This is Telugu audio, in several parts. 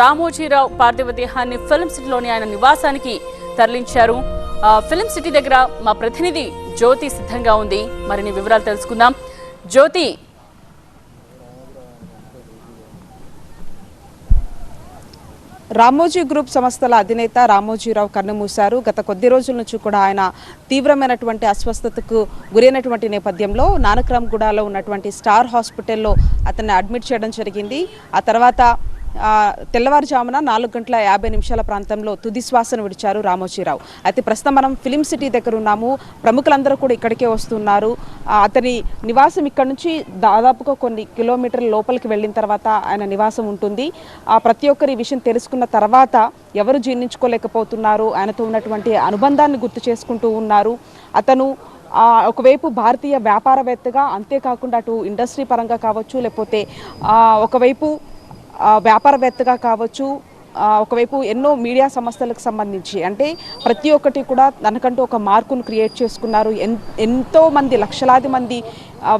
రామోజీరావు పార్థివ దేహాన్ని ఫిల్మ్ సిటీలోని ఆయన నివాసానికి తరలించారు. ఫిల్మ్ సిటీ దగ్గర మా ప్రతినిధి జ్యోతి సిద్ధంగా ఉంది. మరిన్ని వివరాలు తెలుసుకుందాం. జ్యోతి. రామోజీ గ్రూప్ సంస్థల అధినేత రామోజీరావు కన్నుమూశారు. గత కొద్ది రోజుల నుంచి కూడా ఆయన తీవ్రమైనటువంటి అస్వస్థతకు గురైనటువంటి నేపథ్యంలో నానక్రామ్గూడలో ఉన్నటువంటి స్టార్ హాస్పిటల్లో అతన్ని అడ్మిట్ చేయడం జరిగింది. ఆ తర్వాత తెల్లవారుజామున నాలుగు గంటల యాభై నిమిషాల ప్రాంతంలో తుదిశ్వాసను విడిచారు రామోజీరావు. అయితే ప్రస్తుతం మనం ఫిలిం సిటీ దగ్గర ఉన్నాము. ప్రముఖులందరూ కూడా ఇక్కడికే వస్తున్నారు. అతని నివాసం ఇక్కడ నుంచి దాదాపుగా కొన్ని కిలోమీటర్ల లోపలికి వెళ్ళిన తర్వాత ఆయన నివాసం ఉంటుంది. ఆ ప్రతి ఒక్కరు ఈ విషయం తెలుసుకున్న తర్వాత ఎవరు జీర్ణించుకోలేకపోతున్నారు? ఆయనతో ఉన్నటువంటి అనుబంధాన్ని గుర్తు చేసుకుంటూ ఉన్నారు. అతను ఒకవైపు భారతీయ వ్యాపారవేత్తగా అంతేకాకుండా అటు ఇండస్ట్రీ పరంగా కావచ్చు లేకపోతే ఒకవైపు వ్యాపారవేత్తగా కావచ్చు ఒకవైపు ఎన్నో మీడియా సంస్థలకు సంబంధించి. అంటే ప్రతి ఒక్కటి కూడా తనకంటూ ఒక మార్కును క్రియేట్ చేసుకున్నారు. ఎన్ ఎంతో మంది లక్షలాది మంది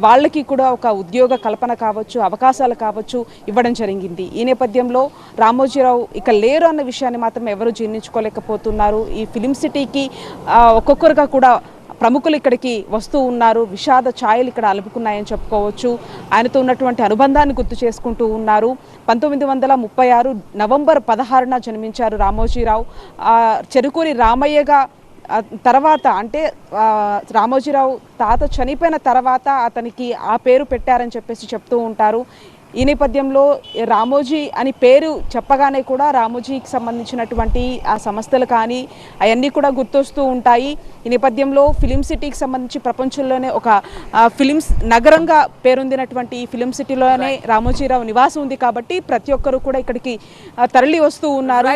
వాళ్ళకి కూడా ఒక ఉద్యోగ కల్పన కావచ్చు అవకాశాలు కావచ్చు ఇవ్వడం జరిగింది. ఈ నేపథ్యంలో రామోజీరావు ఇక లేరు అన్న విషయాన్ని మాత్రం ఎవరు జీర్ణించుకోలేకపోతున్నారు. ఈ ఫిలిం సిటీకి ఒక్కొక్కరుగా కూడా ప్రముఖులు ఇక్కడికి వస్తూ ఉన్నారు. విషాద ఛాయలు ఇక్కడ అలుపుకున్నాయని చెప్పుకోవచ్చు. ఆయనతో ఉన్నటువంటి అనుబంధాన్ని గుర్తు చేసుకుంటూ ఉన్నారు. పంతొమ్మిది వందల ముప్పై ఆరు నవంబర్ పదహారున జన్మించారు రామోజీరావు. చెరుకూరి రామయ్యగా తర్వాత అంటే రామోజీరావు తాత చనిపోయిన తర్వాత అతనికి ఆ పేరు పెట్టారని చెప్పేసి చెప్తూ ఉంటారు. ఈ నేపథ్యంలో రామోజీ అని పేరు చెప్పగానే కూడా రామోజీకి సంబంధించినటువంటి ఆ సంస్థలు కానీ అవన్నీ కూడా గుర్తొస్తూ ఉంటాయి. ఈ నేపథ్యంలో ఫిలిం సిటీకి సంబంధించి ప్రపంచంలోనే ఒక ఫిలిమ్స్ నగరంగా పేరొందినటువంటి ఈ ఫిలిం సిటీలోనే రామోజీరావు నివాసం ఉంది కాబట్టి ప్రతి ఒక్కరు కూడా ఇక్కడికి తరలి వస్తూ ఉన్నారు.